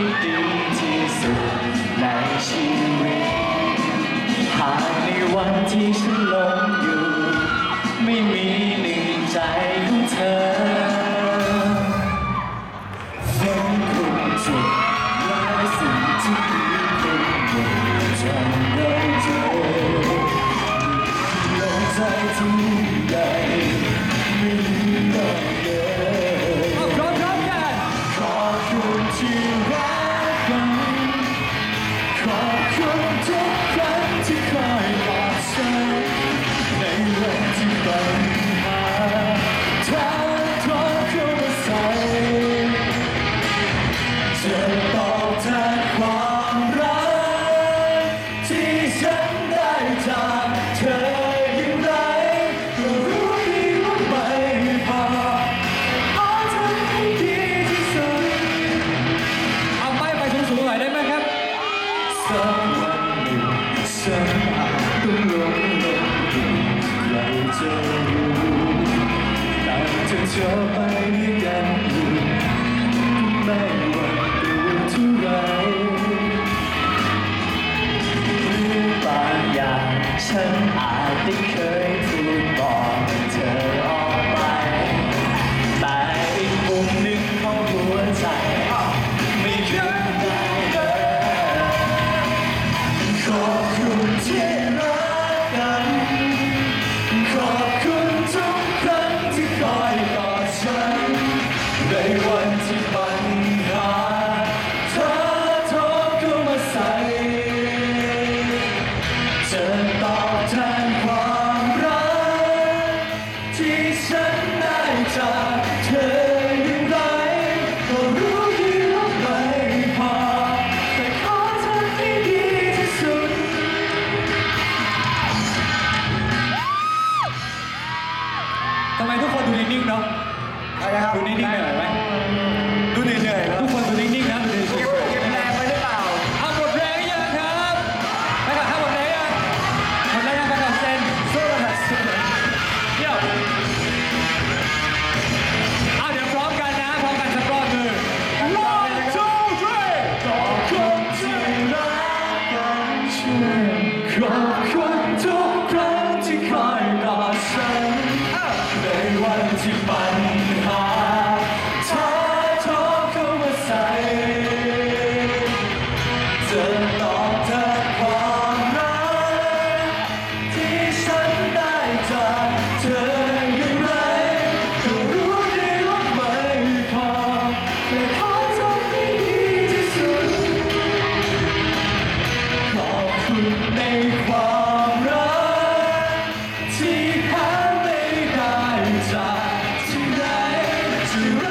ที่ดีที่สุดในชีวิต หากในวันที่ฉันหลงอยู่ ไม่มีหนึ่งใจของเธอเป็นคุณจุดและสิ่ที่ดีเป็นคุณจังเลยเอลใจที่ใหญ่ไม่มเลย Rock, rock, rock. ม ฉันอาจต้องหลงลงอยู่ใครจะรู้แต่จะเจอไปด้วยกันอยู่ไม่ว่าดูเท่าไรหรือบางอย่างฉันอาจได้เค ที่ฉันได้จากเธออย่างไรก็รู้ดีว่าไม่พอแต่ขอเธอให้ดีที่สุด ทำไมทุกคนดูนิ่งๆเนาะ อะไรนะครับ ดูนิ่งๆหน่อยไหม 没，快乐，你喊，不，得，到，谁？